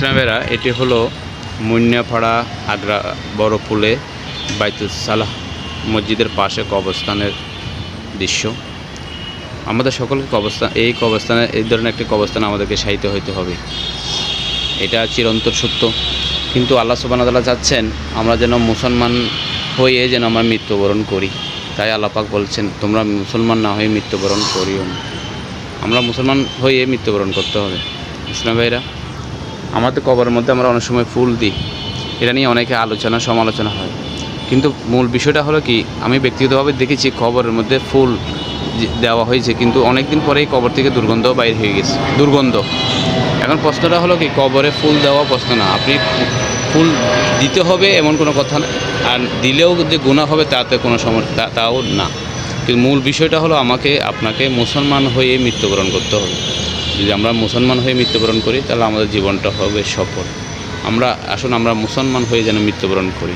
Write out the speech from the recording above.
ইসলামেরা, এটি হলো মুন্যাপাড়া আগ্রা বড় পুলে বাইতুল সালাহ মসজিদের পাশে কবস্থানের দৃশ্য। আমাদের সকলকে কবরস্থান এই কবস্থানে এই ধরনের একটি কবরস্থানে আমাদেরকে সাহিত্য হইতে হবে। এটা চিরন্তর সত্য। কিন্তু আল্লাহ সুবাহতাল্লাহ চাচ্ছেন আমরা যেন মুসলমান হয়ে যেন আমরা মৃত্যুবরণ করি। তাই আল্লাপাক বলছেন, তোমরা মুসলমান না হয়ে মৃত্যুবরণ করিও আমরা মুসলমান হয়ে মৃত্যুবরণ করতে হবে। ইসলাম ভাইরা আমাদের কবরের মধ্যে আমরা অনেক সময় ফুল দিই। এটা নিয়ে অনেকে আলোচনা, সমালোচনা হয়। কিন্তু মূল বিষয়টা হলো কি, আমি ব্যক্তিগতভাবে দেখেছি কবরের মধ্যে ফুল দেওয়া হয়েছে, কিন্তু অনেক দিন পরেই কবর থেকে দুর্গন্ধ বাইর হয়ে গেছে, দুর্গন্ধ। এখন প্রশ্নটা হলো কি, কবরে ফুল দেওয়া প্রশ্ন না। আপনি ফুল দিতে হবে এমন কোনো কথা না, আর দিলেও যে গুণা হবে তাতে কোনো সমস্যা তাও না। কিন্তু মূল বিষয়টা হলো আমাকে, আপনাকে মুসলমান হয়ে মৃত্যুবরণ করতে হবে। যদি আমরা মুসলমান হয়ে মৃত্যুবরণ করি, তাহলে আমাদের জীবনটা হবে সফল। আমরা, আসুন আমরা মুসলমান হয়ে যেন মৃত্যুবরণ করি।